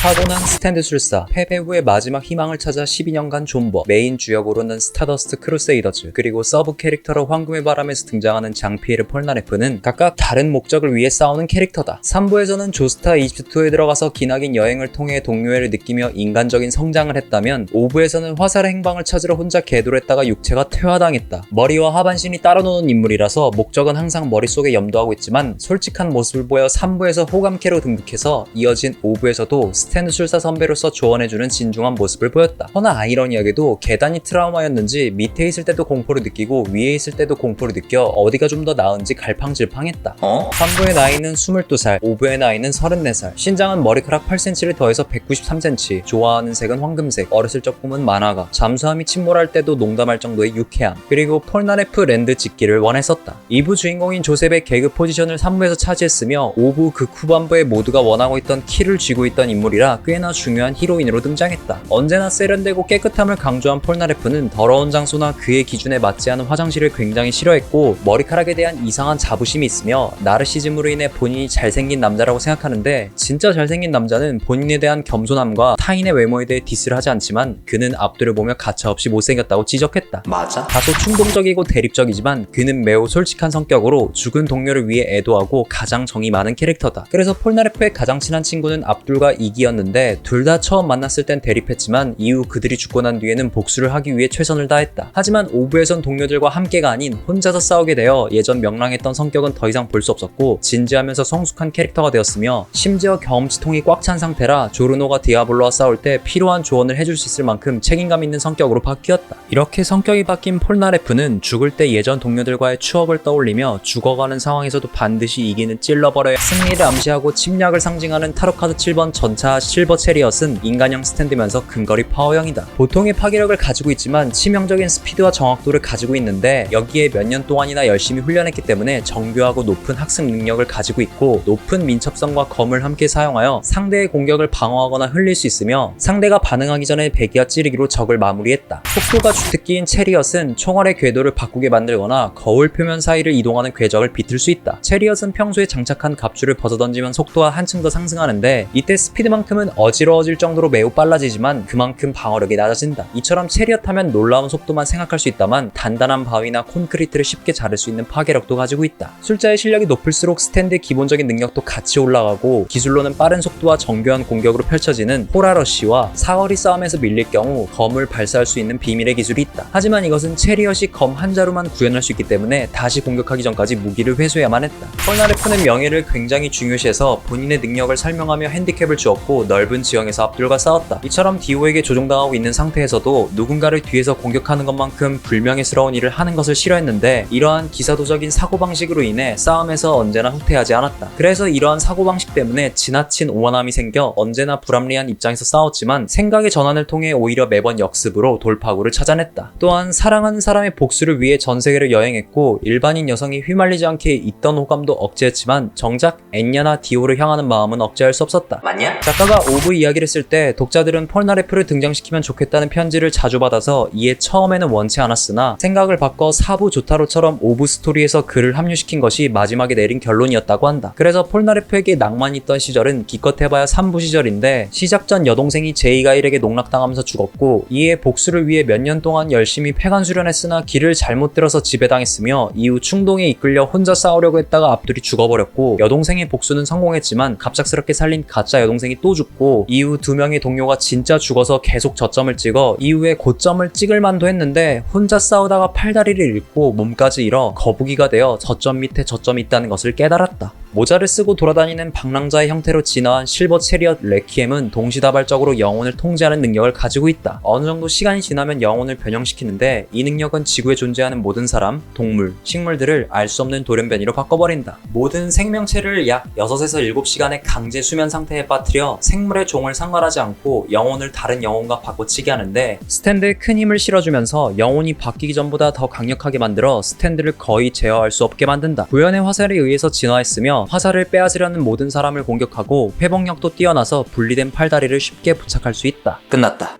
타고난 스탠드 술사, 패배 후의 마지막 희망을 찾아 12년간 존버, 메인 주역으로는 스타더스트 크루세이더즈, 그리고 서브 캐릭터로 황금의 바람에서 등장하는 장피에르 폴나레프는 각각 다른 목적을 위해 싸우는 캐릭터다. 3부에서는 조스타 이집트에 들어가서 기나긴 여행을 통해 동료애를 느끼며 인간적인 성장을 했다면 5부에서는 화살의 행방을 찾으러 혼자 궤도했다가 육체가 퇴화당했다. 머리와 하반신이 따로 노는 인물이라서 목적은 항상 머릿속에 염두하고 있지만 솔직한 모습을 보여 3부에서 호감캐로 등극해서 이어진 5부에서도 스탠드 술사 선배로서 조언해주는 진중한 모습을 보였다. 허나 아이러니하게도 계단이 트라우마였는지 밑에 있을 때도 공포를 느끼고 위에 있을 때도 공포를 느껴 어디가 좀 더 나은지 갈팡질팡했다. 어? 3부의 나이는 22살, 5부의 나이는 34살, 신장은 머리카락 8cm를 더해서 193cm, 좋아하는 색은 황금색, 어렸을 적 꿈은 만화가, 잠수함이 침몰할 때도 농담할 정도의 유쾌함, 그리고 폴나레프 랜드 짓기를 원했었다. 2부 주인공인 조셉의 개그 포지션을 3부에서 차지했으며 5부 극 후반부에 모두가 원하고 있던 키를 쥐고 있던 인물이 라 꽤나 중요한 히로인으로 등장했다. 언제나 세련되고 깨끗함을 강조한 폴나레프는 더러운 장소나 그의 기준에 맞지 않은 화장실을 굉장히 싫어했고 머리카락에 대한 이상한 자부심이 있으며 나르시즘으로 인해 본인이 잘생긴 남자라고 생각하는데 진짜 잘생긴 남자는 본인에 대한 겸손함과 타인의 외모에 대해 디스를 하지 않지만 그는 앞뒤를 보며 가차없이 못생겼다고 지적했다. 맞아? 다소 충동적이고 대립적이지만 그는 매우 솔직한 성격으로 죽은 동료를 위해 애도하고 가장 정이 많은 캐릭터다. 그래서 폴나레프의 가장 친한 친구는 압둘과 이기 였는데 둘 다 처음 만났을 땐 대립했지만 이후 그들이 죽고 난 뒤에는 복수를 하기 위해 최선을 다했다. 하지만 5부에선 동료들과 함께가 아닌 혼자서 싸우게 되어 예전 명랑했던 성격은 더 이상 볼 수 없었고 진지하면서 성숙한 캐릭터가 되었으며 심지어 경험치통이 꽉 찬 상태라 조르노가 디아블로와 싸울 때 필요한 조언을 해줄 수 있을 만큼 책임감 있는 성격으로 바뀌었다. 이렇게 성격이 바뀐 폴나레프는 죽을 때 예전 동료들과의 추억을 떠올리며 죽어가는 상황에서도 반드시 이기는 찔러버려야 승리를 암시하고 침략을 상징하는 타로카드 7번 전차 실버 체리엇은 인간형 스탠드면서 근거리 파워형이다. 보통의 파괴력을 가지고 있지만 치명적인 스피드와 정확도를 가지고 있는데 여기에 몇 년 동안이나 열심히 훈련했기 때문에 정교하고 높은 학습 능력을 가지고 있고 높은 민첩성과 검을 함께 사용하여 상대의 공격을 방어하거나 흘릴 수 있으며 상대가 반응하기 전에 배기와 찌르기로 적을 마무리했다. 속도가 주특기인 체리엇은 총알의 궤도를 바꾸게 만들거나 거울 표면 사이를 이동하는 궤적을 비틀 수 있다. 체리엇은 평소에 장착한 갑주를 벗어던지면 속도가 한층 더 상승하는데 이때 스피드만큼 은 어지러워질 정도로 매우 빨라지지만 그만큼 방어력이 낮아진다. 이처럼 체리엇 하면 놀라운 속도만 생각할 수 있다만 단단한 바위나 콘크리트를 쉽게 자를 수 있는 파괴력도 가지고 있다. 술자의 실력이 높을수록 스탠드의 기본적인 능력도 같이 올라가고 기술로는 빠른 속도와 정교한 공격으로 펼쳐지는 호라러쉬와 사거리 싸움에서 밀릴 경우 검을 발사할 수 있는 비밀의 기술이 있다. 하지만 이것은 체리엇이 검 한 자루만 구현할 수 있기 때문에 다시 공격하기 전까지 무기를 회수해야만 했다. 폴나레프는 명예를 굉장히 중요시해서 본인의 능력을 설명하며 핸디캡을 주었고 넓은 지형에서 압둘과 싸웠다. 이처럼 디오에게 조종당하고 있는 상태에서도 누군가를 뒤에서 공격하는 것만큼 불명예스러운 일을 하는 것을 싫어했는데 이러한 기사도적인 사고방식으로 인해 싸움에서 언제나 후퇴하지 않았다. 그래서 이러한 사고방식 때문에 지나친 오만함이 생겨 언제나 불합리한 입장에서 싸웠지만 생각의 전환을 통해 오히려 매번 역습으로 돌파구를 찾아냈다. 또한 사랑하는 사람의 복수를 위해 전 세계를 여행했고 일반인 여성이 휘말리지 않게 있던 호감도 억제했지만 정작 엔냐나 디오를 향하는 마음은 억제할 수 없었다. 맞냐? 작가가 오브 이야기를 쓸 때 독자들은 폴나레프를 등장시키면 좋겠다는 편지를 자주 받아서 이에 처음에는 원치 않았으나 생각을 바꿔 사부 조타로처럼 오브 스토리에서 그를 합류시킨 것이 마지막에 내린 결론이었다고 한다. 그래서 폴나레프에게 낭만이 있던 시절은 기껏 해봐야 3부 시절인데 시작 전 여동생이 제이가일에게 농락당하면서 죽었고 이에 복수를 위해 몇 년 동안 열심히 폐간 수련했으나 길을 잘못 들어서 지배당했으며 이후 충동에 이끌려 혼자 싸우려고 했다가 앞둘이 죽어버렸고 여동생의 복수는 성공했지만 갑작스럽게 살린 가짜 여동생이 또 죽고 이후 두 명의 동료가 진짜 죽어서 계속 저점을 찍어 이후에 고점을 찍을 만도 했는데 혼자 싸우다가 팔다리를 잃고 몸까지 잃어 거북이가 되어 저점 밑에 저점이 있다는 것을 깨달았다. 모자를 쓰고 돌아다니는 방랑자의 형태로 진화한 실버 체리엇 레키엠은 동시다발적으로 영혼을 통제하는 능력을 가지고 있다. 어느 정도 시간이 지나면 영혼을 변형시키는데 이 능력은 지구에 존재하는 모든 사람, 동물, 식물들을 알 수 없는 돌연변이로 바꿔버린다. 모든 생명체를 약 6에서 7시간의 강제 수면 상태에 빠뜨려 생물의 종을 상관하지 않고 영혼을 다른 영혼과 바꿔치게 하는데 스탠드에 큰 힘을 실어주면서 영혼이 바뀌기 전보다 더 강력하게 만들어 스탠드를 거의 제어할 수 없게 만든다. 구현의 화살에 의해서 진화했 화살을 빼앗으려는 모든 사람을 공격하고 회복력도 뛰어나서 분리된 팔다리를 쉽게 부착할 수 있다. 끝났다.